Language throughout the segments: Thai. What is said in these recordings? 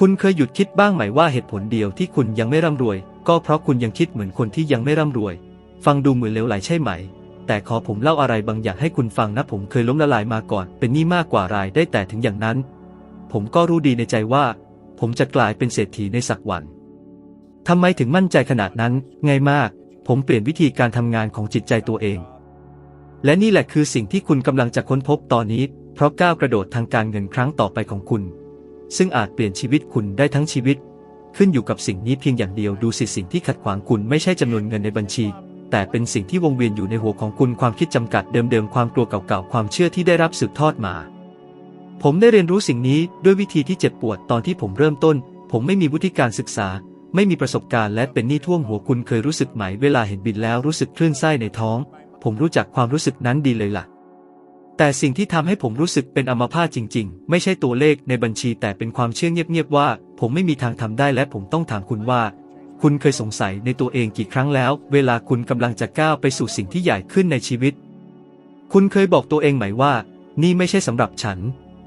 คุณเคยหยุดคิดบ้างไหมว่าเหตุผลเดียวที่คุณยังไม่ร่ำรวย ก็เพราะคุณยังคิดเหมือนคนที่ยังไม่ร่ำรวย ฟังดูเหมือนเลวไหลใช่ไหม แต่ขอผมเล่าอะไรบางอย่างให้คุณฟังนะผมเคยล้มละลายมาก่อน เป็นหนี้มากกว่ารายได้แต่ถึงอย่างนั้น ผมก็รู้ดีในใจว่า ผมจะกลายเป็นเศรษฐีในสักวันทำไมถึงมั่นใจขนาดนั้นไงมาก ผมเปลี่ยนวิธีการทำงานของจิตใจตัวเอง และนี่แหละคือสิ่งที่คุณกำลังจะค้นพบตอนนี้ เพราะก้าวกระโดดทางการเงินครั้งต่อไปของคุณ ซึ่งอาจเปลี่ยนชีวิตคุณได้ทั้งชีวิต ขึ้นอยู่กับสิ่งนี้เพียงอย่างเดียวดูสิสิ่งที่ขัดขวางคุณไม่ใช่จำนวนเงินในบัญชี แต่เป็นสิ่งที่วงเวียนอยู่ในหัวของคุณความคิดจำกัดเดิมๆความกลัวเก่าๆความเชื่อที่ได้รับสืบทอดมา ผมได้เรียนรู้สิ่งนี้ด้วยวิธีที่เจ็บปวดตอนที่ผมเริ่มต้น ผมไม่มีวุฒิการศึกษา ไม่มีประสบการณ์และเป็นหนี้ท่วมหัวคุณเคยรู้สึกไหมเวลาเห็นบินแล้วรู้สึกคลื่นไส้ในท้อง ผมรู้จักความรู้สึกนั้นดีเลยล่ะ แต่สิ่งที่ทำให้ผมรู้สึกเป็นอัมพาตจริง ๆ ไม่ใช่ตัวเลขในบัญชีแต่เป็นความเชื่อเงียบๆว่า ผมไม่มีทางทำได้และผมต้องถามคุณว่า คุณเคยสงสัยในตัวเองกี่ครั้งแล้ว เวลาคุณกำลังจะก้าวไปสู่สิ่งที่ใหญ่ขึ้นในชีวิต คุณเคยบอกตัวเองไหมว่า นี่ไม่ใช่สำหรับฉัน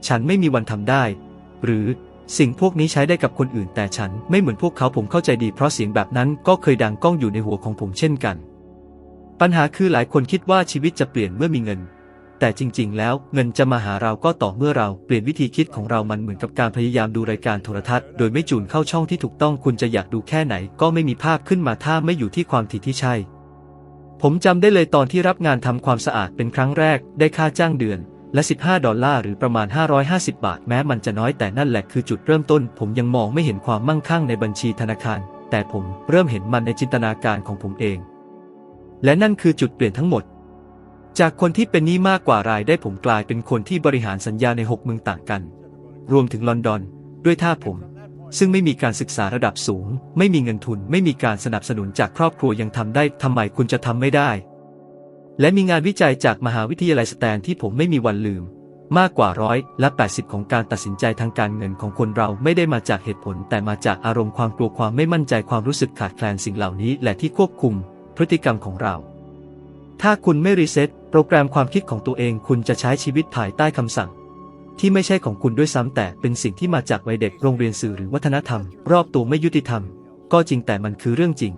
ฉันไม่มีวันทำได้ หรือสิ่งพวกนี้ใช้ได้กับคนอื่น แต่ฉันไม่เหมือนพวกเขาผมเข้าใจดีเพราะเสียงแบบนั้นก็เคยดังก้องอยู่ในหัวของผมเช่นกัน ปัญหาคือหลายคนคิดว่าชีวิตจะเปลี่ยนเมื่อมีเงิน แต่จริง ๆ แล้วเงินจะมาหาเราก็ต่อเมื่อเราเปลี่ยนวิธีคิดของเรามันเหมือนกับการพยายามดูรายการโทรทัศน์ โดยไม่จูนเข้าช่องที่ถูกต้องคุณจะอยากดูแค่ไหน ก็ไม่มีภาพขึ้นมาถ้าไม่อยู่ที่ความถี่ที่ใช่ ผมจำได้เลยตอนที่รับงานทำความสะอาดเป็นครั้งแรก ได้ค่าจ้างเดือนและ 15 ดอลลาร์ หรือประมาณ 550 บาท แม้มันจะน้อยแต่นั่นแหละคือจุดเริ่มต้น ผมยังมองไม่เห็นความมั่งคั่งในบัญชีธนาคาร แต่ผมเริ่มเห็นมันในจินตนาการของผมเอง และนั่นคือจุดเปลี่ยนทั้งหมด จากคนที่เป็นหนี้มากกว่ารายได้ผมกลายเป็นคนที่บริหารสัญญาใน 6 เมืองต่างกัน รวมถึงลอนดอน ด้วยท่าผม ซึ่งไม่มีการศึกษาระดับสูง ไม่มีเงินทุน ไม่มีการสนับสนุนจากครอบครัวยังทำได้ทำไมคุณจะทำไม่ได้ และมีงานวิจัยจากมหาวิทยาลัยสแตนที่ผมไม่มีวันลืม มากกว่าร้อยและ80 ของการตัดสินใจทางการเงินของคนเราไม่ได้มาจากเหตุผล แต่มาจากอารมณ์ความกลัวความไม่มั่นใจความรู้สึกขาดแคลนสิ่งเหล่านี้และที่ควบคุม พฤติกรรมของเรา ถ้าคุณไม่รีเซ็ตโปรแกรมความคิดของตัวเองคุณจะใช้ชีวิตภายใต้คำสั่ง ที่ไม่ใช่ของคุณด้วยซ้ำแต่เป็นสิ่งที่มาจากวัยเด็กโรงเรียนสื่อหรือวัฒนธรรม รอบตัวไม่ยุติธรรม ก็จริงแต่มันคือเรื่องจริง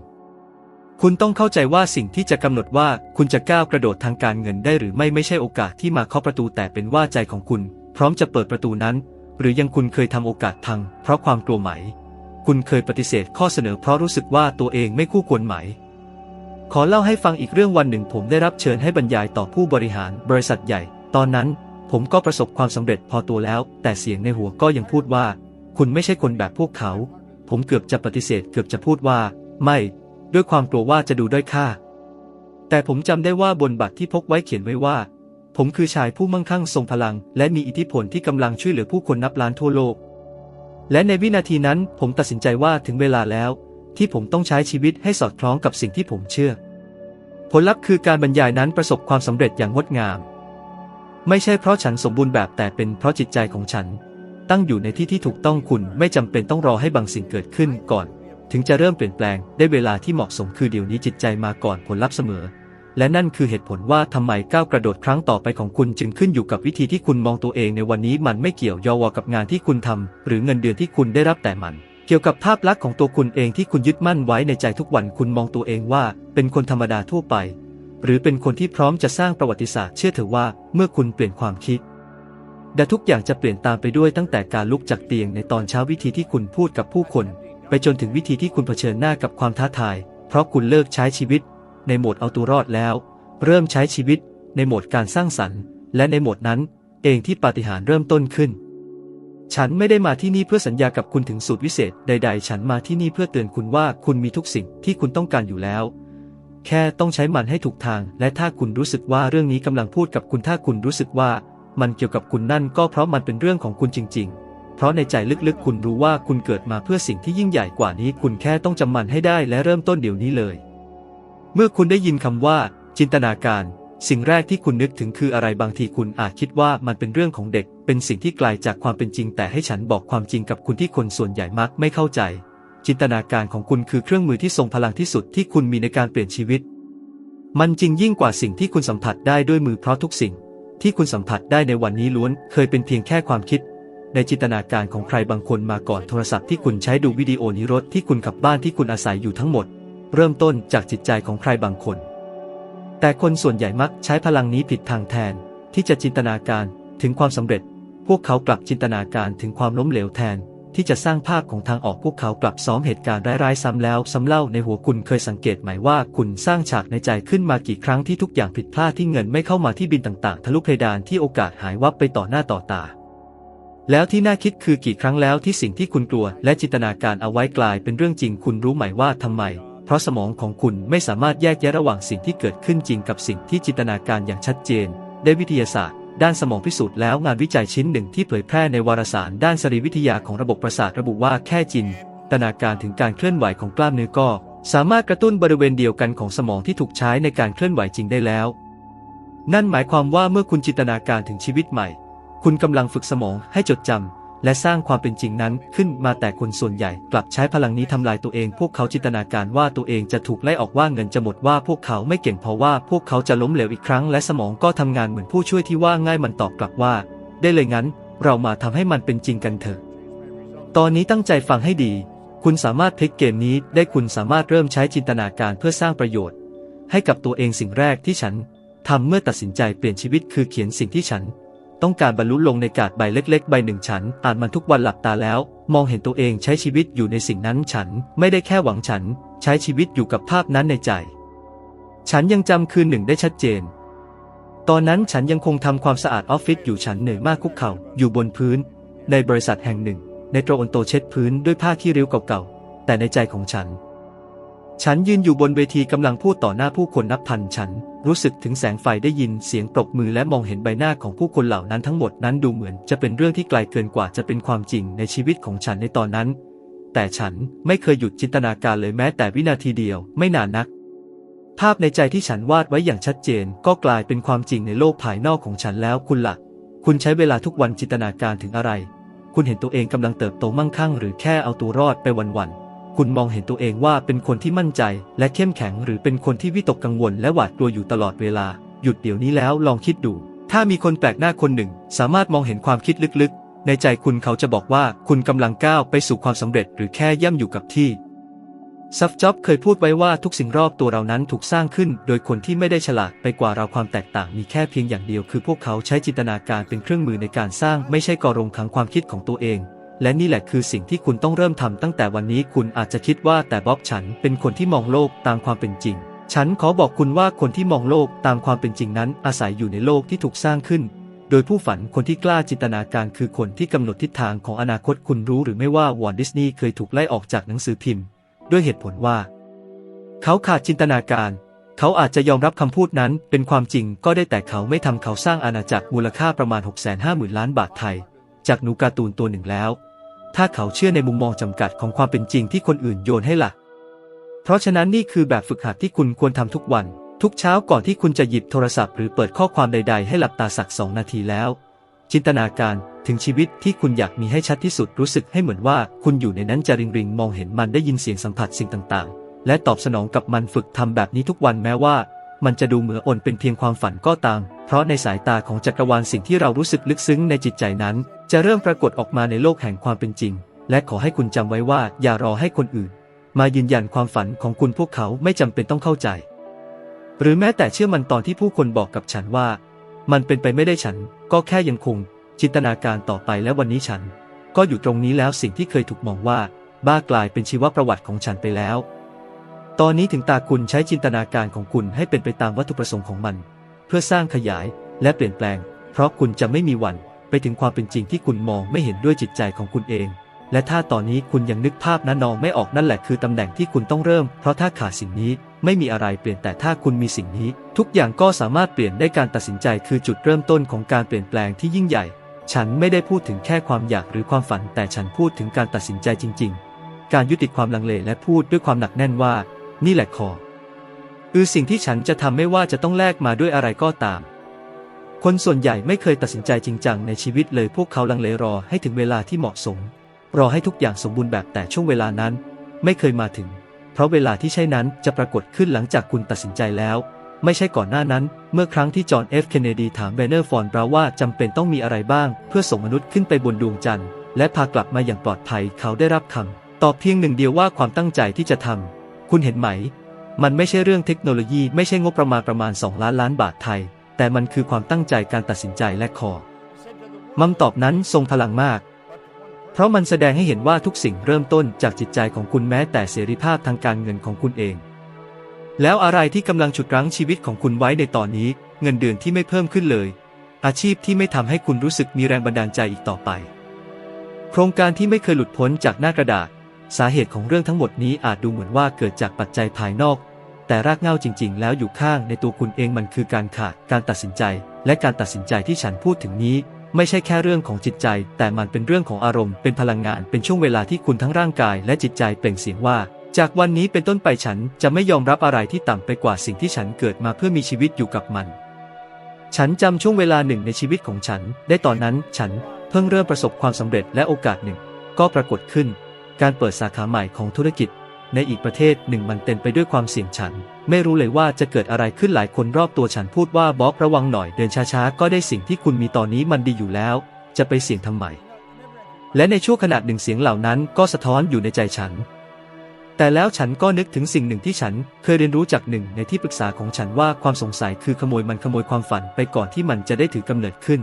คุณต้องเข้าใจว่าสิ่งที่จะกำหนดว่าคุณจะก้าวกระโดดทางการเงินได้หรือไม่ไม่ใช่โอกาสที่มาเคาะประตูแต่เป็นว่าใจของคุณ พร้อมจะเปิดประตูนั้น หรือยังคุณเคยทำโอกาสพังเพราะความกลัวไหม คุณเคยปฏิเสธข้อเสนอเพราะรู้สึกว่าตัวเองไม่คู่ควรไหม ขอเล่าให้ฟังอีกเรื่องวันหนึ่งผมได้รับเชิญให้บรรยายต่อผู้บริหารบริษัทใหญ่ ตอนนั้นผมก็ประสบความสำเร็จพอตัวแล้ว แต่เสียงในหัวก็ยังพูดว่า คุณไม่ใช่คนแบบพวกเขา ผมเกือบจะปฏิเสธเกือบจะพูดว่า ไม่ ด้วยความกลัวว่าจะดูด้อยค่า แต่ผมจำได้ว่าบนบัตรที่พกไว้เขียนไว้ว่า ผมคือชายผู้มั่งคั่งทรงพลัง และมีอิทธิพลที่กำลังช่วยเหลือผู้คนนับล้านทั่วโลก และในวินาทีนั้นผมตัดสินใจว่าถึงเวลาแล้ว ที่ผมต้องใช้ชีวิตให้สอดคล้องกับสิ่งที่ผมเชื่อ ผลลัพธ์คือการบรรยายนั้นประสบความสำเร็จอย่างงดงาม ไม่ใช่เพราะฉันสมบูรณ์แบบแต่เป็นเพราะจิตใจของฉัน ตั้งอยู่ในที่ที่ถูกต้องคุณไม่จำเป็นต้องรอให้บางสิ่งเกิดขึ้นก่อน ถึงจะเริ่มเปลี่ยนแปลงได้เวลาที่เหมาะสมคือเดี๋ยวนี้จิตใจมาก่อนผลลัพธ์เสมอ และนั่นคือเหตุผลว่าทำไมก้าวกระโดดครั้งต่อไปของคุณจึงขึ้นอยู่กับวิธีที่คุณมองตัวเองในวันนี้มันไม่เกี่ยวยอวกับงานที่คุณทำหรือเงินเดือนที่คุณได้รับแต่มัน เกี่ยวกับภาพลักษณ์ของตัวคุณเองที่คุณยึดมั่นไว้ในใจทุกวันคุณมองตัวเองว่า เป็นคนธรรมดาทั่วไป หรือเป็นคนที่พร้อมจะสร้างประวัติศาสตร์เชื่อเถอะว่าเมื่อคุณเปลี่ยนความคิดแต่ทุกอย่างจะเปลี่ยนตามไปด้วยตั้งแต่การลุกจากเตียงในตอนเช้าวิธีที่คุณพูดกับผู้คน ไปจนถึงวิธีที่คุณเผชิญหน้ากับความท้าทาย เพราะคุณเลิกใช้ชีวิต ในโหมดเอาตัวรอดแล้ว เริ่มใช้ชีวิต ในโหมดการสร้างสรรค์ และในโหมดนั้น เองที่ปาฏิหาริย์เริ่มต้นขึ้น ฉันไม่ได้มาที่นี่เพื่อสัญญากับคุณถึงสูตรวิเศษใด ๆ ฉันมาที่นี่เพื่อเตือนคุณว่าคุณมีทุกสิ่งที่คุณต้องการอยู่แล้ว แค่ต้องใช้มันให้ถูกทาง และถ้าคุณรู้สึกว่าเรื่องนี้กำลังพูดกับคุณถ้าคุณรู้สึกว่า มันเกี่ยวกับคุณนั่นก็เพราะมันเป็นเรื่องของคุณจริง ๆ เพราะในใจลึกๆ คุณรู้ว่าคุณเกิดมาเพื่อสิ่งที่ยิ่งใหญ่กว่านี้ คุณแค่ต้องจำมันให้ได้และเริ่มต้นเดี๋ยวนี้เลย เมื่อคุณได้ยินคำว่า จินตนาการ สิ่งแรกที่คุณนึกถึงคืออะไรบางทีคุณอาจคิดว่ามันเป็นเรื่องของเด็ก เป็นสิ่งที่ไกลาจากความเป็นจริง แต่ให้ฉันบอกความจริงกับคุณที่คนส่วนใหญ่มักไม่เข้าใจ จินตนาการของคุณคือเครื่องมือที่ทรงพลังที่สุดที่คุณมีในการเปลี่ยนชีวิต มันจริงยิ่งกว่าสิ่งที่คุณสัมผัสได้ด้วยมือเพราะทุกสิ่ง ที่คุณสัมผัสได้ในวันนี้ล้วน เคยเป็นเพียงแค่ความคิด ในจินตนาการของใครบางคนมาก่อนโทรศัพท์ที่คุณใช้ดูวิดีโอนี้รถที่คุณขับบ้านที่คุณอาศัยอยู่ทั้งหมด เริ่มต้นจากจิตใจของใครบางคน แต่คนส่วนใหญ่มักใช้พลังนี้ผิดทางแทน ที่จะจินตนาการถึงความสำเร็จ พวกเขากลับจินตนาการถึงความล้มเหลวแทน ที่จะสร้างภาพของทางออกพวกเขากลับซ้อมเหตุการณ์ร้ายๆซ้ำแล้วซ้ำเล่าในหัวคุณเคยสังเกตไหมว่าคุณสร้างฉากในใจขึ้นมากี่ครั้งที่ทุกอย่างผิดพลาดที่เงินไม่เข้ามาที่บินต่างๆ ทะลุเพดานที่โอกาสหายวับไปต่อหน้าต่อตาแล้วที่น่าคิดคือกี่ครั้งแล้วที่สิ่งที่คุณกลัว และจินตนาการเอาไว้กลายเป็นเรื่องจริงคุณรู้ไหมว่าทำไม เพราะสมองของคุณไม่สามารถแยกแยะระหว่างสิ่งที่เกิดขึ้นจริงกับสิ่งที่จินตนาการอย่างชัดเจน ได้วิทยาศาสตร์ ด้านสมองพิสูจน์แล้วงานวิจัยชิ้นหนึ่งที่เผยแพร่ในวารสารด้านสรีวิทยาของระบบประสาทระบุว่าแค่จินตนาการถึงการเคลื่อนไหวของกล้ามเนื้อก็ สามารถกระตุ้นบริเวณเดียวกันของสมองที่ถูกใช้ในการเคลื่อนไหวจริงได้แล้ว นั่นหมายความว่าเมื่อคุณจินตนาการถึงชีวิตใหม่ คุณกำลังฝึกสมองให้จดจำ และสร้างความเป็นจริงนั้นขึ้นมาแต่คนส่วนใหญ่กลับใช้พลังนี้ทำลายตัวเอง พวกเขาจินตนาการว่าตัวเองจะถูกไล่ออกว่าเงินจะหมดว่าพวกเขาไม่เก่งเพราะว่าพวกเขาจะล้มเหลวอีกครั้ง และสมองก็ทำงานเหมือนผู้ช่วยที่ว่าง่ายมันตอบกลับว่า ได้เลยงั้น เรามาทำให้มันเป็นจริงกันเถอะ ตอนนี้ตั้งใจฟังให้ดี คุณสามารถพลิกเกมนี้ได้คุณสามารถเริ่มใช้จินตนาการเพื่อสร้างประโยชน์ ให้กับตัวเองสิ่งแรกที่ฉันทำเมื่อตัดสินใจเปลี่ยนชีวิตคือเขียนสิ่งที่ฉัน ต้องการบรรลุลงในกาดใบเล็ก ๆ ใบหนึ่งฉัน อ่านมันทุกวันหลับตาแล้ว มองเห็นตัวเองใช้ชีวิตอยู่ในสิ่งนั้นฉัน ไม่ได้แค่หวังฉัน ใช้ชีวิตอยู่กับภาพนั้นในใจ ฉันยังจำคืนหนึ่งได้ชัดเจน ตอนนั้นฉันยังคงทำความสะอาดออฟฟิศอยู่ฉันเหนื่อยมากคุกเข่าอยู่บนพื้น ในบริษัทแห่งหนึ่ง ในโตรอนโตเช็ดพื้นด้วยผ้าที่ริ้วเก่าๆแต่ในใจของฉัน ฉันยืนอยู่บนเวทีกำลังพูดต่อหน้าผู้คนนับพันฉัน รู้สึกถึงแสงไฟได้ยินเสียงปรบมือและมองเห็นใบหน้าของผู้คนเหล่านั้นทั้งหมดนั้นดูเหมือนจะเป็นเรื่องที่ไกลเกินกว่าจะเป็นความจริงในชีวิตของฉันในตอนนั้น แต่ฉันไม่เคยหยุดจินตนาการเลยแม้แต่วินาทีเดียวไม่นานนัก ภาพในใจที่ฉันวาดไว้อย่างชัดเจน ก็กลายเป็นความจริงในโลกภายนอกของฉันแล้วคุณละ่ะ คุณใช้เวลาทุกวันจินตนาการถึงอะไร คุณเห็นตัวเองกำลังเติบโตมั่งคั่ง หรือแค่เอาตัวรอดไปวันๆ คุณมองเห็นตัวเองว่าเป็นคนที่มั่นใจ และเข้มแข็งหรือเป็นคนที่วิตกกังวลและหวาดกลัวอยู่ตลอดเวลา หยุดเดี๋ยวนี้แล้วลองคิดดู ถ้ามีคนแปลกหน้าคนหนึ่ง สามารถมองเห็นความคิดลึกๆ ในใจคุณเขาจะบอกว่าคุณกำลังก้าวไปสู่ความสำเร็จหรือแค่ย่ำอยู่กับที่ซัฟจ็อบเคยพูดไว้ว่าทุกสิ่งรอบตัวเรานั้นถูกสร้างขึ้น โดยคนที่ไม่ได้ฉลาดไปกว่าเราความแตกต่างมีแค่เพียงอย่างเดียว คือพวกเขาใช้จินตนาการเป็นเครื่องมือในการสร้างไม่ใช่กอรงขังความคิดของตัวเอง และนี่แหละคือสิ่งที่คุณต้องเริ่มทำตั้งแต่วันนี้คุณอาจจะคิดว่าแต่บ๊อบฉันเป็นคนที่มองโลกตามความเป็นจริง ฉันขอบอกคุณว่าคนที่มองโลกตามความเป็นจริงนั้น อาศัยอยู่ในโลกที่ถูกสร้างขึ้น โดยผู้ฝันคนที่กล้าจินตนาการคือคนที่กำหนดทิศทางของอนาคตคุณรู้หรือไม่ว่าวอลดิสนีย์เคยถูกไล่ออกจากหนังสือพิมพ์ ด้วยเหตุผลว่า เขาขาดจินตนาการ เขาอาจจะยอมรับคำพูดนั้นเป็นความจริงก็ได้แต่เขาไม่ทำเขาสร้างอาณาจักรมูลค่าประมาณ 650,000 ล้านบาทไทย จากหนูการ์ตูนตัวหนึ่งแล้ว ถ้าเขาเชื่อในมุมมองจำกัดของความเป็นจริงที่คนอื่นโยนให้ล่ะ เพราะฉะนั้นนี่คือแบบฝึกหัดที่คุณควรทำทุกวัน ทุกเช้าก่อนที่คุณจะหยิบโทรศัพท์หรือเปิดข้อความใด ๆ ให้หลับตาสักสองนาทีแล้ว จินตนาการถึงชีวิตที่คุณอยากมีให้ชัดที่สุดรู้สึกให้เหมือนว่าคุณอยู่ในนั้นจะริงริงๆมองเห็นมันได้ยินเสียงสัมผัสสิ่งต่างๆ และตอบสนองกับมันฝึกทำแบบนี้ทุกวันแม้ว่า มันจะดูเหมืออ่อนเป็นเพียงความฝันก็ตาม เพราะในสายตาของจักรวาลสิ่งที่เรารู้สึกลึกซึ้งในจิตใจนั้น จะเริ่มปรากฏออกมาในโลกแห่งความเป็นจริง และขอให้คุณจำไว้ว่าอย่ารอให้คนอื่น มายืนยันความฝันของคุณพวกเขาไม่จำเป็นต้องเข้าใจ หรือแม้แต่เชื่อมันตอนที่ผู้คนบอกกับฉันว่า มันเป็นไปไม่ได้ฉัน ก็แค่ยังคง จินตนาการต่อไปและวันนี้ฉัน ก็อยู่ตรงนี้แล้วสิ่งที่เคยถูกมองว่า บ้ากลายเป็นชีวประวัติของฉันไปแล้ว ตอนนี้ถึงตาคุณใช้จินตนาการของคุณให้เป็นไปตามวัตถุประสงค์ของมัน เพื่อสร้างขยายและเปลี่ยนแปลง เพราะคุณจะไม่มีวันไปถึงความเป็นจริงที่คุณมองไม่เห็นด้วยจิตใจของคุณเอง และถ้าตอนนี้คุณยังนึกภาพนั้นนองไม่ออกนั่นแหละคือตำแหน่งที่คุณต้องเริ่ม เพราะถ้าขาดสิ่งนี้ไม่มีอะไรเปลี่ยนแต่ถ้าคุณมีสิ่งนี้ ทุกอย่างก็สามารถเปลี่ยนได้การตัดสินใจคือจุดเริ่มต้นของการเปลี่ยนแปลงที่ยิ่งใหญ่ ฉันไม่ได้พูดถึงแค่ความอยากหรือความฝัน แต่ฉันพูดถึงการตัดสินใจจริง ๆ การยุติความลังเลและพูดด้วยความหนักแน่นว่า นี่แหละคอคือสิ่งที่ฉันจะทำไม่ว่าจะต้องแลกมาด้วยอะไรก็ตาม คนส่วนใหญ่ไม่เคยตัดสินใจจริงจังในชีวิตเลยพวกเขาลังเลรอให้ถึงเวลาที่เหมาะสม รอให้ทุกอย่างสมบูรณ์แบบแต่ช่วงเวลานั้น ไม่เคยมาถึง เพราะเวลาที่ใช่นั้นจะปรากฏขึ้นหลังจากคุณตัดสินใจแล้ว ไม่ใช่ก่อนหน้านั้น เมื่อครั้งที่จอห์นเอฟเคนเนดีถามเบเนอร์ฟอนบราว่าจำเป็นต้องมีอะไรบ้าง เพื่อส่งมนุษย์ขึ้นไปบนดวงจันทร์และพากลับมาอย่างปลอดภัยเขาได้รับคำตอบเพียงหนึ่งเดียวว่าความตั้งใจที่จะทำ คุณเห็นไหม มันไม่ใช่เรื่องเทคโนโลยีไม่ใช่งบประมาณประมาณ 2 ล้านล้านบาทไทย แต่มันคือความตั้งใจการตัดสินใจและคอมัมตอบนั้นทรงพลังมาก เพราะมันแสดงให้เห็นว่าทุกสิ่งเริ่มต้นจากจิตใจของคุณแม้แต่เสรีภาพทางการเงินของคุณเอง แล้วอะไรที่กำลังฉุดรั้งชีวิตของคุณไว้ในตอนนี้ เงินเดือนที่ไม่เพิ่มขึ้นเลย อาชีพที่ไม่ทำให้คุณรู้สึกมีแรงบันดาลใจอีกต่อไป โครงการที่ไม่เคยหลุดพ้นจากหน้ากระดาษ สาเหตุของเรื่องทั้งหมดนี้อาจดูเหมือนว่าเกิดจากปัจจัยภายนอก แต่รากเหง้าจริง ๆ แล้วอยู่ข้างในตัวคุณเองมันคือการขาดการตัดสินใจ และการตัดสินใจที่ฉันพูดถึงนี้ ไม่ใช่แค่เรื่องของจิตใจ แต่มันเป็นเรื่องของอารมณ์เป็นพลังงานเป็นช่วงเวลาที่คุณทั้งร่างกาย และจิตใจเปล่งเสียงว่า จากวันนี้เป็นต้นไปฉันจะไม่ยอมรับอะไรที่ต่ำไปกว่าสิ่งที่ฉันเกิดมาเพื่อมีชีวิตอยู่กับมัน ฉันจำช่วงเวลาหนึ่งในชีวิตของฉัน ได้ตอนนั้นฉันเพิ่งเริ่มประสบความสำเร็จและโอกาสหนึ่ง ก็ปรากฏขึ้น การเปิดสาขาใหม่ของธุรกิจ ในอีกประเทศหนึ่งมันเต็มไปด้วยความเสี่ยงฉัน ไม่รู้เลยว่าจะเกิดอะไรขึ้นหลายคนรอบตัวฉันพูดว่าบ๊อบระวังหน่อยเดินช้าๆ ก็ได้สิ่งที่คุณมีตอนนี้มันดีอยู่แล้ว จะไปเสี่ยงทำไมและในช่วงขณะหนึ่งเสียงเหล่านั้นก็สะท้อนอยู่ในใจฉัน แต่แล้วฉันก็นึกถึงสิ่งหนึ่งที่ฉัน เคยเรียนรู้จากหนึ่งในที่ปรึกษาของฉันว่าความสงสัยคือขโมยมันขโมยความฝันไปก่อนที่มันจะได้ถือกำเนิดขึ้น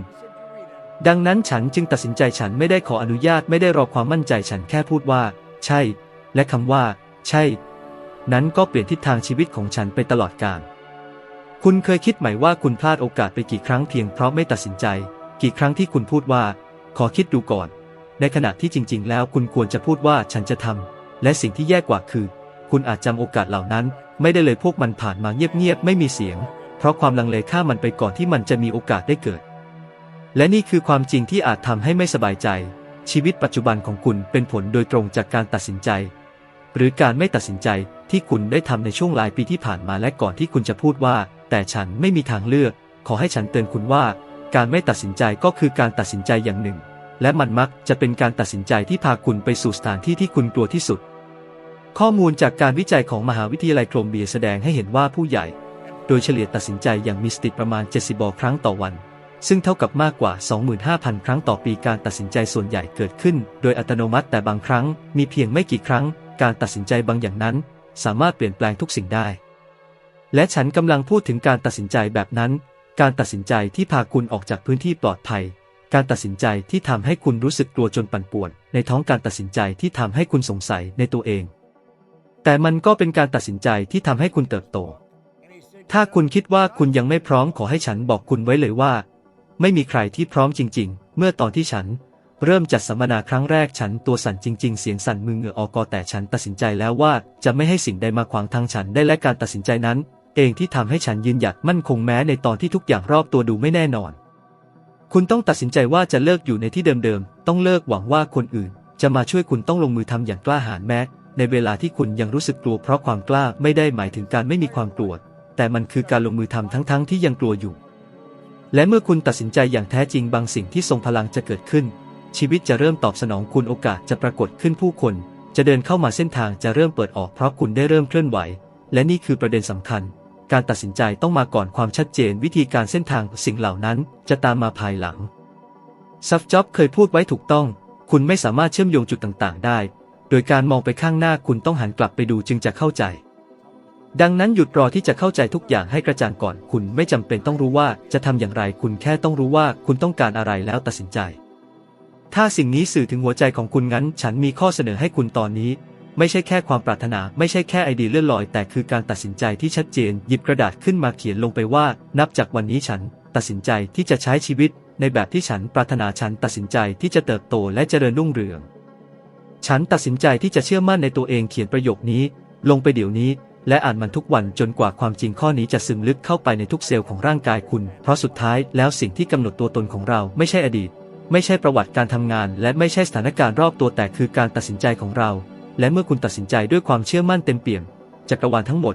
ดังนั้นฉันจึงตัดสินใจฉันไม่ได้ขออนุญาตไม่ได้รอความมั่นใจฉันแค่พูดว่า ใช่ และคำว่า ใช่ นั้นก็เปลี่ยนทิศทางชีวิตของฉันไปตลอดกาลคุณเคยคิดไหมว่าคุณพลาดโอกาสไปกี่ครั้งเพียงเพราะไม่ตัดสินใจ กี่ครั้งที่คุณพูดว่า ขอคิดดูก่อน ในขณะที่จริง ๆ แล้วคุณควรจะพูดว่าฉันจะทำและสิ่งที่แย่กว่าคือ คุณอาจจำโอกาสเหล่านั้น ไม่ได้เลยพวกมันผ่านมาเงียบๆไม่มีเสียง เพราะความลังเลฆ่ามันไปก่อนที่มันจะมีโอกาสได้เกิด และนี่คือความจริงที่อาจทำให้ไม่สบายใจ ชีวิตปัจจุบันของคุณเป็นผลโดยตรงจากการตัดสินใจ หรือการไม่ตัดสินใจที่คุณได้ทำในช่วงหลายปีที่ผ่านมาและก่อนที่คุณจะพูดว่า แต่ฉันไม่มีทางเลือก ขอให้ฉันเตือนคุณว่า การไม่ตัดสินใจก็คือการตัดสินใจอย่างหนึ่ง และมันมักจะเป็นการตัดสินใจที่พาคุณไปสู่สถานที่ที่คุณกลัวที่สุด ข้อมูลจากการวิจัยของมหาวิทยาลัยโคลมเบียแสดงให้เห็นว่าผู้ใหญ่ โดยเฉลี่ยตัดสินใจอย่างมีสติประมาณ 70บครั้งต่อวัน ซึ่งเท่ากับมากกว่า 25,000 ครั้งต่อปีการตัดสินใจส่วนใหญ่เกิดขึ้น โดยอัตโนมัติแต่บางครั้งมีเพียงไม่กี่ครั้ง การตัดสินใจบางอย่างนั้น สามารถเปลี่ยนแปลงทุกสิ่งได้ และฉันกำลังพูดถึงการตัดสินใจแบบนั้น การตัดสินใจที่พาคุณออกจากพื้นที่ปลอดภัย การตัดสินใจที่ทำให้คุณรู้สึกกลัวจนปั่นป่วน ในท้องการตัดสินใจที่ทำให้คุณสงสัยในตัวเอง แต่มันก็เป็นการตัดสินใจที่ทำให้คุณเติบโต ถ้าคุณคิดว่าคุณยังไม่พร้อมขอให้ฉันบอกคุณไว้เลยว่า ไม่มีใครที่พร้อมจริง ๆ เมื่อตอนที่ฉัน เริ่มจัดสัมมนาครั้งแรกฉันตัวสั่นจริง ๆ เสียงสั่นมือเหงื่อออกแต่ฉันตัดสินใจแล้วว่าจะไม่ให้สิ่งใดมาขวางทางฉันได้และการตัดสินใจนั้น เองที่ทำให้ฉันยืนหยัดมั่นคงแม้ในตอนที่ทุกอย่างรอบตัวดูไม่แน่นอน คุณต้องตัดสินใจว่าจะเลิกอยู่ในที่เดิมๆต้องเลิกหวังว่าคนอื่น จะมาช่วยคุณต้องลงมือทำอย่างกล้าหาญแม้ในเวลาที่คุณยังรู้สึกกลัวเพราะความกล้าไม่ได้หมายถึงการไม่มีความกลัวแต่มันคือการลงมือทำทั้งๆที่ยังกลัวอยู่ และเมื่อคุณตัดสินใจอย่างแท้จริงบางสิ่งที่ทรงพลังจะเกิดขึ้น ชีวิตจะเริ่มตอบสนองคุณโอกาสจะปรากฏขึ้นผู้คน จะเดินเข้ามาเส้นทางจะเริ่มเปิดออกเพราะคุณได้เริ่มเคลื่อนไหว และนี่คือประเด็นสำคัญ การตัดสินใจต้องมาก่อนความชัดเจนวิธีการเส้นทางสิ่งเหล่านั้นจะตามมาภายหลังซัฟจ็อบเคยพูดไว้ถูกต้อง คุณไม่สามารถเชื่อมโยงจุดต่างๆ ได้ โดยการมองไปข้างหน้าคุณต้องหันกลับไปดูจึงจะเข้าใจ ดังนั้นหยุดรอที่จะเข้าใจทุกอย่างให้กระจ่างก่อน คุณไม่จำเป็นต้องรู้ว่าจะทำอย่างไร คุณแค่ต้องรู้ว่าคุณต้องการอะไรแล้วตัดสินใจ ถ้าสิ่งนี้สื่อถึงหัวใจของคุณงั้น ฉันมีข้อเสนอให้คุณตอนนี้ ไม่ใช่แค่ความปรารถนา ไม่ใช่แค่ไอเดียเลื่อนลอย แต่คือการตัดสินใจที่ชัดเจน หยิบกระดาษขึ้นมาเขียนลงไปว่า นับจากวันนี้ฉัน ตัดสินใจที่จะใช้ชีวิต ในแบบที่ฉันปรารถนาฉันตัดสินใจที่จะเติบโตและเจริญรุ่งเรือง ฉันตัดสินใจที่จะเชื่อมั่นในตัวเองเขียนประโยคนี้ลงไปเดี๋ยวนี้ และอ่านมันทุกวันจนกว่าความจริงข้อนี้จะซึมลึกเข้าไปในทุกเซลล์ของร่างกายคุณ เพราะสุดท้ายแล้วสิ่งที่กำหนดตัวตนของเราไม่ใช่อดีต ไม่ใช่ประวัติการทำงาน และไม่ใช่สถานการณ์รอบตัวแต่คือการตัดสินใจของเรา และเมื่อคุณตัดสินใจด้วยความเชื่อมั่นเต็มเปี่ยมจักรวาลทั้งหมด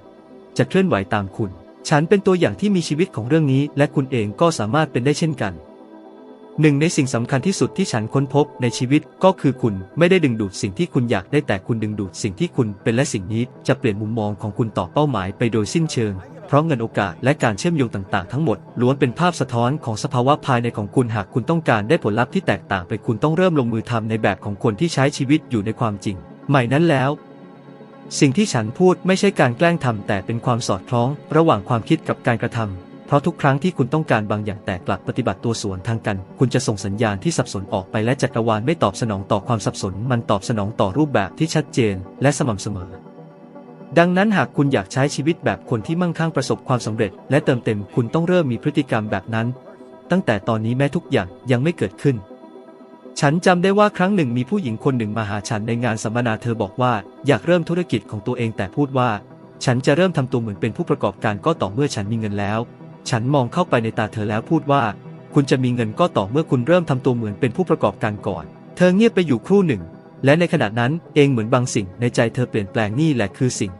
จะเคลื่อนไหวตามคุณ ฉันเป็นตัวอย่างที่มีชีวิตของเรื่องนี้ และคุณเองก็สามารถเป็นได้เช่นกัน หนึ่งในสิ่งสำคัญที่สุดที่ฉันค้นพบในชีวิตก็คือคุณไม่ได้ดึงดูดสิ่งที่คุณอยากได้แต่คุณดึงดูดสิ่งที่คุณเป็นและสิ่งนี้จะเปลี่ยนมุมมองของคุณต่อเป้าหมายไปโดยสิ้นเชิง เพราะเงินโอกาสและการเชื่อมโยงต่างๆ ทั้งหมดล้วนเป็นภาพสะท้อนของสภาวะภายในของคุณหากคุณต้องการได้ผลลัพธ์ที่แตกต่างไปคุณต้องเริ่มลงมือทำในแบบของคนที่ใช้ชีวิตอยู่ในความจริง ใหม่นั้นแล้วสิ่งที่ฉันพูดไม่ใช่การแกล้งทำแต่เป็นความสอดคล้อง ระหว่างความคิดกับการกระทำ ราะทุกครั้งที่คุณต้องการบางอย่างแต่กลับปฏิบัติตัวสวนทางกัน คุณจะส่งสัญญาณที่สับสนออกไปและจักรวาลไม่ตอบสนองต่อความสับสน มันตอบสนองต่อรูปแบบที่ชัดเจน และสม่ำเสมอ ดังนั้นหากคุณอยากใช้ชีวิตแบบคนที่มั่งคั่งประสบความสำเร็จ และเติมเต็มคุณต้องเริ่มมีพฤติกรรมแบบนั้น ตั้งแต่ตอนนี้แม้ทุกอย่างยังไม่เกิดขึ้น ฉันจำได้ว่าครั้งหนึ่งมีผู้หญิงคนหนึ่งมาหาฉันในงานสัมมนาเธอบอกว่าอยากเริ่มธุรกิจของตัวเองแต่พูดว่า ฉันจะเริ่มทำตัวเหมือนเป็นผู้ประกอบการก็ต่อเมื่อฉันมีเงินแล้ว ฉันมองเข้าไปในตาเธอแล้วพูดว่า คุณจะมีเงินก็ต่อเมื่อคุณเริ่มทำตัวเหมือนเป็นผู้ประกอบการก่อน เธอเงียบไปอยู่ครู่หนึ่ง และในขณะนั้นเองเหมือนบางสิ่งในใจเธอเปลี่ยนแปลงนี่แหละคือสิ่ง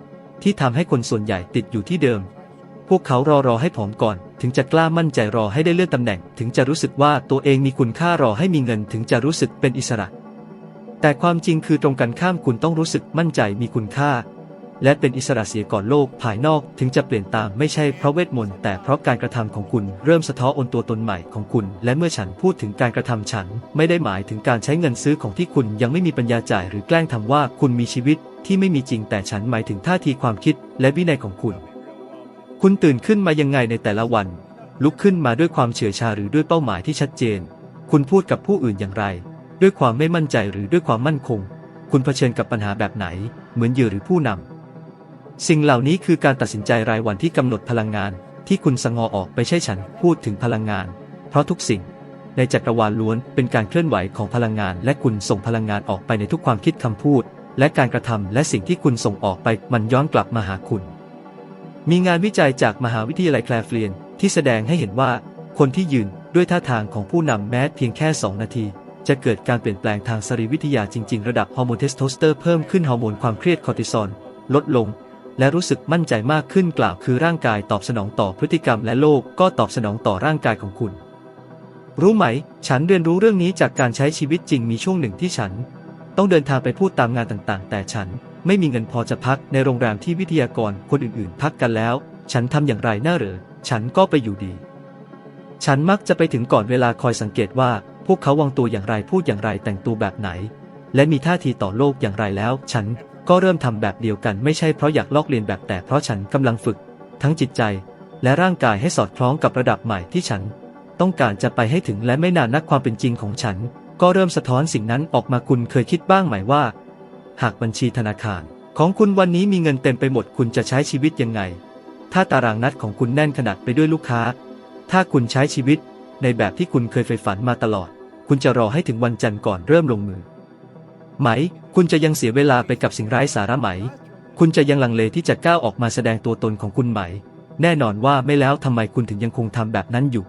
ที่ทำให้คนส่วนใหญ่ติดอยู่ที่เดิม พวกเขารอรอให้ผอมก่อน ถึงจะกล้ามั่นใจรอให้ได้เลื่อนตำแหน่ง ถึงจะรู้สึกว่าตัวเองมีคุณค่ารอให้มีเงินถึงจะรู้สึกเป็นอิสระ แต่ความจริงคือตรงกันข้ามคุณต้องรู้สึกมั่นใจมีคุณค่า และเป็นอิสระเสียก่อนโลกภายนอกถึงจะเปลี่ยนตามไม่ใช่เพราะเวทมนต์แต่เพราะการกระทำของคุณเริ่มสะท้อนตัวตนใหม่ของคุณ และเมื่อฉันพูดถึงการกระทำฉัน ไม่ได้หมายถึงการใช้เงินซื้อของที่คุณยังไม่มีปัญญาจ่ายหรือแกล้งทำว่าคุณมีชีวิตที่ไม่มีจริงแต่ฉันหมายถึงท่าทีความคิดและวินัยของคุณ คุณตื่นขึ้นมายังไงในแต่ละวัน ลุกขึ้นมาด้วยความเฉื่อยชาหรือด้วยเป้าหมายที่ชัดเจน คุณพูดกับผู้อื่นอย่างไร ด้วยความไม่มั่นใจหรือด้วยความมั่นคง คุณเผชิญกับปัญหาแบบไหน เหมือนเหยื่อหรือผู้นำ สิ่งเหล่านี้คือการตัดสินใจรายวันที่กำหนดพลังงาน ที่คุณสงอออกไปใช่ฉันพูดถึงพลังงาน เพราะทุกสิ่ง ในจักรวาลล้วนเป็นการเคลื่อนไหวของพลังงาน และคุณส่งพลังงานออกไปในทุกความคิดคำพูด และการกระทำและสิ่งที่คุณส่งออกไปมันย้อนกลับมาหาคุณ มีงานวิจัยจากมหาวิทยาลัยแคลฟเลียน ที่แสดงให้เห็นว่า คนที่ยืนด้วยท่าทางของผู้นำแม้เพียงแค่ 2 นาทีจะเกิดการเปลี่ยนแปลงทางสรีรวิทยาจริง ๆ ระดับฮอร์โมนเทสโทสเตอร์เพิ่มขึ้นฮอร์โมนความเครียดคอร์ติซอลลดลง และรู้สึกมั่นใจมากขึ้นกล่าวคือร่างกายตอบสนองต่อพฤติกรรมและโลกก็ตอบสนองต่อร่างกายของคุณ รู้ไหม ฉันเรียนรู้เรื่องนี้จากการใช้ชีวิตจริงมีช่วงหนึ่งที่ฉัน ต้องเดินทางไปพูดตามงานต่างๆ แต่ฉันไม่มีเงินพอจะพักในโรงแรมที่วิทยากรคนอื่นๆ พักกันแล้ว ฉันทำอย่างไรน่าเหรอฉันก็ไปอยู่ดี ฉันมักจะไปถึงก่อนเวลาคอยสังเกตว่า พวกเขาวางตัวอย่างไรพูดอย่างไรแต่งตัวแบบไหน และมีท่าทีต่อโลกอย่างไรแล้ว ฉัน ก็เริ่มทำแบบเดียวกันไม่ใช่เพราะอยากลอกเลียนแบบแต่เพราะฉันกำลังฝึก ทั้งจิตใจและร่างกายให้สอดคล้องกับระดับใหม่ที่ฉัน ต้องการจะไปให้ถึงและไม่นานนักความเป็นจริงของฉัน ก็เริ่มสะท้อนสิ่งนั้นออกมาคุณเคยคิดบ้างไหมว่า หากบัญชีธนาคาร ของคุณวันนี้มีเงินเต็มไปหมดคุณจะใช้ชีวิตยังไง ถ้าตารางนัดของคุณแน่นขนาดไปด้วยลูกค้า ถ้าคุณใช้ชีวิต ในแบบที่คุณเคยใฝ่ฝันมาตลอด คุณจะรอให้ถึงวันจันทร์ก่อนเริ่มลงมือ ไหม คุณจะยังเสียเวลาไปกับสิ่งไร้สาระไหม คุณจะยังลังเลที่จะก้าวออกมาแสดงตัวตนของคุณไหม แน่นอนว่าไม่แล้วทำไมคุณถึงยังคงทำแบบนั้นอยู่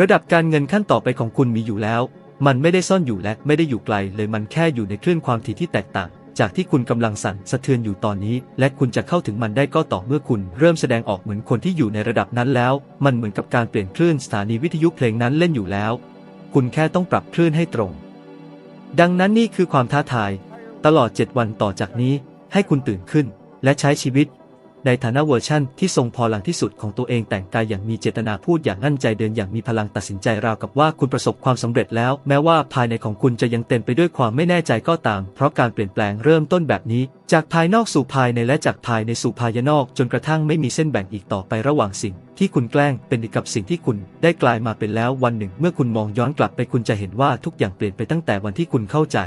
ระดับการเงินขั้นต่อไปของคุณมีอยู่แล้ว มันไม่ได้ซ่อนอยู่และไม่ได้อยู่ไกล เลยมันแค่อยู่ในคลื่นความถี่ที่แตกต่าง จากที่คุณกำลังสั่นสะเทือนอยู่ตอนนี้ และคุณจะเข้าถึงมันได้ก็ต่อเมื่อคุณเริ่มแสดงออกเหมือนคนที่อยู่ในระดับนั้นแล้ว มันเหมือนกับการเปลี่ยนคลื่นสถานีวิทยุเพลงนั้นเล่นอยู่แล้ว คุณแค่ต้องปรับคลื่นให้ตรง ดังนั้นนี่คือความท้าทาย ตลอด 7 วันต่อจากนี้ให้คุณตื่นขึ้น และใช้ชีวิต ในฐานะเวอร์ชั่นที่ทรงพลังที่สุดของตัวเองแต่งกายอย่างมีเจตนาพูดอย่างมั่นใจเดินอย่างมีพลังตัดสินใจราวกับว่าคุณประสบความสำเร็จแล้ว แม้ว่าภายในของคุณจะยังเต็มไปด้วยความไม่แน่ใจก็ตาม เพราะการเปลี่ยนแปลงเริ่มต้นแบบนี้ จากภายนอกสู่ภายในและจากภายในสู่ภายนอก จนกระทั่งไม่มีเส้นแบ่งอีกต่อไประหว่างสิ่ง ที่คุณแกล้งเป็นกับสิ่งที่คุณ ได้กลายมาเป็นแล้ววันหนึ่ง เมื่อคุณมองย้อนกลับไปคุณจะเห็นว่าทุกอย่างเปลี่ยนไปตั้งแต่วันที่คุณเข้าใจ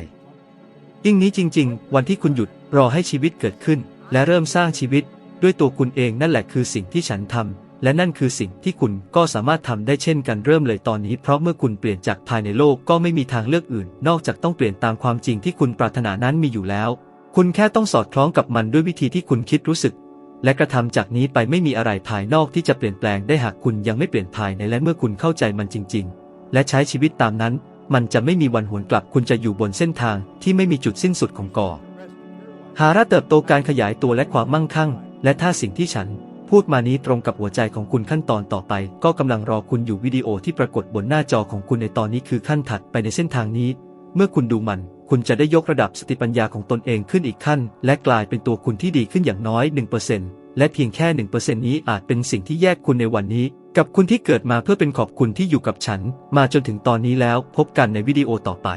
ยิ่งนี้จริง ๆ วันที่คุณหยุดรอให้ชีวิตเกิดขึ้น และเริ่มสร้างชีวิต ด้วยตัวคุณเองนั่นแหละคือสิ่งที่ฉันทำและนั่นคือสิ่งที่คุณก็สามารถทำได้เช่นกันเริ่มเลยตอนนี้เพราะเมื่อคุณเปลี่ยนจากภายในโลกก็ไม่มีทางเลือกอื่น นอกจากต้องเปลี่ยนตามความจริงที่คุณปรารถนานั้นมีอยู่แล้ว คุณแค่ต้องสอดคล้องกับมันด้วยวิธีที่คุณคิดรู้สึก และกระทำจากนี้ไปไม่มีอะไรภายนอกที่จะเปลี่ยนแปลงได้หากคุณยังไม่เปลี่ยนภายในและเมื่อคุณเข้าใจมันจริง ๆ และใช้ชีวิตตามนั้น มันจะไม่มีวันหวนกลับคุณจะอยู่บนเส้นทางที่ไม่มีจุดสิ้นสุดของก่อหาระเติบโตการขยายตัวและความมั่งคั่ง และถ้าสิ่งที่ฉันพูดมานี้ตรงกับหัวใจของคุณขั้นตอนต่อไป ก็กำลังรอคุณอยู่วิดีโอที่ปรากฏบนหน้าจอของคุณในตอนนี้คือขั้นถัดไปในเส้นทางนี้ เมื่อคุณดูมัน คุณจะได้ยกระดับสติปัญญาของตนเองขึ้นอีกขั้น และกลายเป็นตัวคุณที่ดีขึ้นอย่างน้อย 1%และเพียงแค่ 1%นี้อาจเป็นสิ่งที่แยกคุณในวันนี้ กับคุณที่เกิดมาเพื่อเป็นขอบคุณที่อยู่กับฉัน มาจนถึงตอนนี้แล้วพบกันในวิดีโอต่อไป